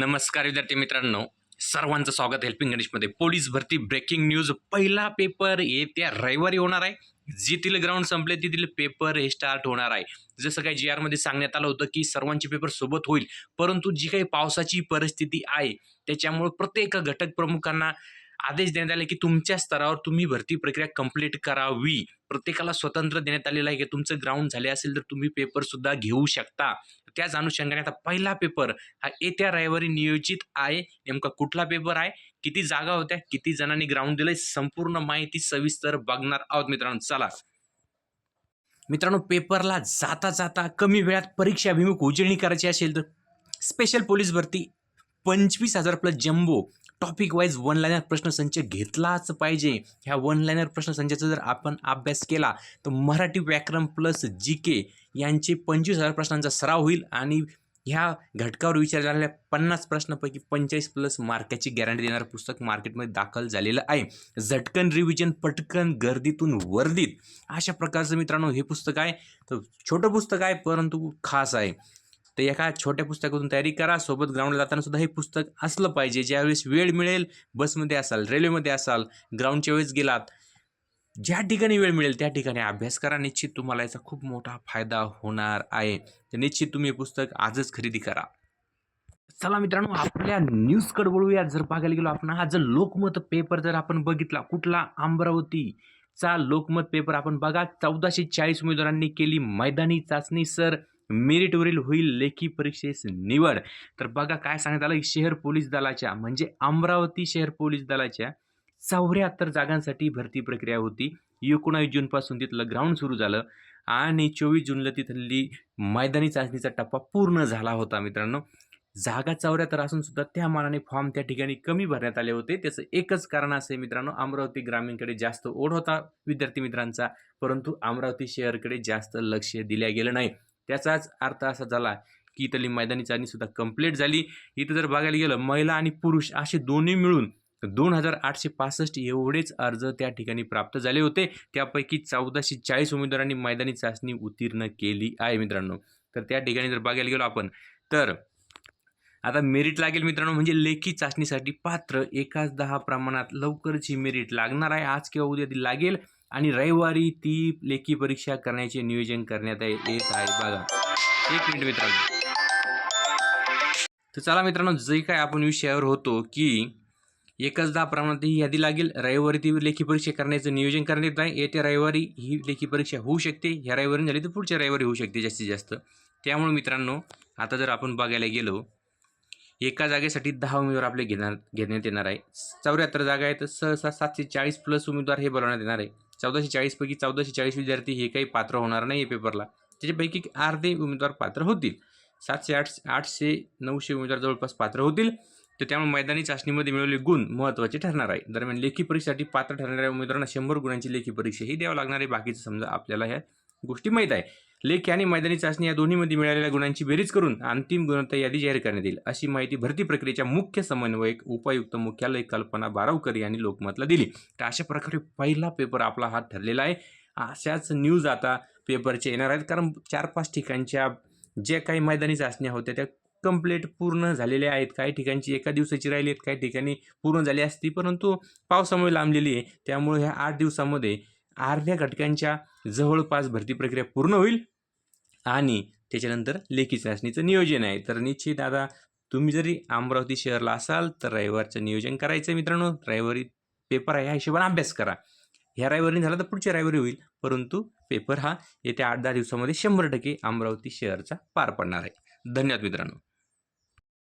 नमस्कार विद्यार्थी मित्रांनो सर्वांचं स्वागत हेल्पिंग गणेशमध्ये. पोलीस भरती ब्रेकिंग न्यूज पहिला पेपर येत्या रविवारी होणार आहे. जिथील ग्राउंड संपले तिथील पेपर हे स्टार्ट होणार आहे. जसं काही जी आरमध्ये सांगण्यात आलं होतं की सर्वांचे पेपर सोबत होईल. परंतु जी काही पावसाची परिस्थिती आहे त्याच्यामुळे प्रत्येक घटक प्रमुखांना आदेश देण्यात आले की तुमच्या स्तरावर तुम्ही भरती प्रक्रिया कंप्लीट करावी. प्रत्येकाला स्वतंत्र देण्यात आलेलं आहे की तुमचं ग्राउंड झाले असेल तर तुम्ही पेपरसुद्धा घेऊ शकता. त्याच अनुषंगाने आता पहिला पेपर हा येत्या रविवारी नियोजित आहे. नेमका कुठला पेपर आहे? किती जागा होत्या? किती जणांनी ग्राउंड दिलंय? संपूर्ण माहिती सविस्तर बघणार आहोत मित्रांनो. चला. मित्रांनो पेपरला जाता जाता कमी वेळात परीक्षा अभिमुख उजळणी करायची असेल तर स्पेशल पोलीस भरती पंचवीस हजार plus jumbo topic wise one liner प्रश्नसंच घेतलाच पाहिजे. ह्या वन लाईनर प्रश्नसंचाचा जर आपण अभ्यास केला तर मराठी व्याकरण प्लस जी के यांचे पंचवीस हजार प्रश्नांचा सराव होईल आणि ह्या घटकावर विचार झालेल्या पन्नास प्रश्नापैकी पंचेचाळीस प्लस मार्काची गॅरंटी देणारं पुस्तक मार्केटमध्ये दाखल झालेलं आहे. झटकन रिव्हिजन पटकन गर्दीतून वर्दीत. अशा प्रकारचं मित्रांनो हे पुस्तक आहे. तर छोटं पुस्तक आहे परंतु खास आहे. तर एका छोट्या पुस्तकातून तयारी करा. सोबत ग्राउंडला जाताना सुद्धा हे पुस्तक असलं पाहिजे. ज्यावेळेस वेळ मिळेल बसमध्ये असाल रेल्वेमध्ये असाल ग्राउंडच्या वेळेस गेलात ज्या ठिकाणी वेळ मिळेल त्या ठिकाणी अभ्यास करा. निश्चित तुम्हाला याचा खूप मोठा फायदा होणार आहे. तर निश्चित तुम्ही हे पुस्तक आजच खरेदी करा. चला मित्रांनो आपल्या न्यूजकडे वळूया जर बघायला गेलो आपण हा जर लोकमत पेपर जर आपण बघितला कुठला अमरावतीचा लोकमत पेपर आपण बघा. चौदाशे चाळीस उमेदवारांनी केली मैदानी चाचणी सर मेरिटवरील होईल लेखी परीक्षेस निवड. तर बघा काय सांगण्यात आलं शहर पोलीस दलाच्या म्हणजे अमरावती शहर पोलीस दलाच्या चौऱ्याहत्तर जागांसाठी भरती प्रक्रिया होती. एकोणावीस जूनपासून तिथलं ग्राउंड सुरू झालं आणि चोवीस जूनला तिथली मैदानी चाचणीचा टप्पा पूर्ण झाला होता मित्रांनो. जागा चौऱ्याहत्तर असून सुद्धा त्या मानाने फॉर्म त्या ठिकाणी कमी भरण्यात आले होते. त्याचं एकच कारण असं आहे मित्रांनो अमरावती ग्रामीणकडे जास्त ओढ होता विद्यार्थी मित्रांचा परंतु अमरावती शहरकडे जास्त लक्ष दिल्या गेलं नाही. त्याचाच अर्थ असा झाला की इथली मैदानी चाचणीसुद्धा कंप्लीट झाली. इथं जर बघायला गेलं महिला आणि पुरुष असे दोन्ही मिळून दोन हजार आठशे पासष्ट एवढेच अर्ज त्या ठिकाणी प्राप्त झाले होते. त्यापैकी चौदाशे चाळीस उमेदवारांनी मैदानी चाचणी उत्तीर्ण केली आहे मित्रांनो. तर त्या ठिकाणी जर बघायला गेलो आपण तर आता मेरिट लागेल मित्रांनो म्हणजे लेखी चाचणीसाठी पात्र एकाच दहा प्रमाणात लवकरच ही मेरिट लागणार आहे. आज किंवा उद्या ती लागेल. आणि रविवारी ती लेखी परीक्षा करण्याचे नियोजन करण्यात येत आहे बघा एक मिनिट मित्रांनो. तर चला मित्रांनो जे काय आपण विषयावर होतो की एकच दहा प्रमाणात ही यादी लागेल. रविवारी ती लेखी परीक्षा करण्याचं नियोजन करण्यात आहे येत्या रविवारी ही लेखी परीक्षा होऊ शकते. ह्या रविवारी झाली तर पुढच्या रविवारी होऊ शकते जास्तीत जास्त. त्यामुळे मित्रांनो आता जर आपण बघायला गेलो एका जागेसाठी दहा उमेदवार आपले घेणार घेण्यात येणार आहे. चौऱ्याहत्तर जागा आहेत. तर सहसा सातशे चाळीस प्लस उमेदवार हे बोलवण्यात येणार आहे. चौदाशे चाळीसपैकी चौदाशे चाळीस विद्यार्थी हे काही पात्र होणार नाही आहे पेपरला त्याच्यापैकी अर्धे उमेदवार पात्र होतील. सातशे आठ आठशे नऊशे उमेदवार जवळपास पात्र होतील. तर त्यामुळे मैदानी चाचणीमध्ये मिळवलेले गुण महत्त्वाचे ठरणार आहे. दरम्यान लेखी परीक्षेसाठी पात्र ठरणाऱ्या उमेदवारांना शंभर गुणांची लेखी परीक्षा ही द्यावं लागणार आहे. बाकीचं समजा आपल्याला ह्या गोष्टी माहीत आहे. लेखी आणि मैदानी चाचणी या दोन्हीमध्ये मिळालेल्या गुणांची बेरीज करून अंतिम गुणवत्ता यादी जाहीर करण्यात येईल अशी माहिती भरती प्रक्रियेच्या मुख्य समन्वयक उपायुक्त मुख्यालय कल्पना बारावकर यांनी लोकमतला दिली. तर अशा प्रकारे पहिला पेपर आपला हा ठरलेला आहे. अशाच न्यूज आता पेपरचे येणार आहेत. कारण चार पाच ठिकाणच्या ज्या काही मैदानी चाचण्या होत्या त्या कंप्लीट पूर्ण झालेल्या आहेत. काही ठिकाणची एका दिवसाची राहिली आहेत काही ठिकाणी पूर्ण झाली असती. परंतु पावसामुळे लांबलेली आहे. त्यामुळे ह्या आठ दिवसामध्ये अर्ध्या घटकांच्या जवळपास भरती प्रक्रिया पूर्ण होईल आणि त्याच्यानंतर लेखी चाचणीचं नियोजन आहे. तर निश्चित आता तुम्ही जरी अमरावती शहरला असाल तर रविवारचं नियोजन करायचं मित्रांनो. रविवारी पेपर आहे ह्या हिशोबाने अभ्यास करा. ह्या रविवारी झाला तर पुढच्या रविवारी होईल परंतु पेपर हा येत्या आठ दहा दिवसामध्ये शंभर टक्के अमरावती शहरचा पार पडणार आहे. धन्यवाद मित्रांनो.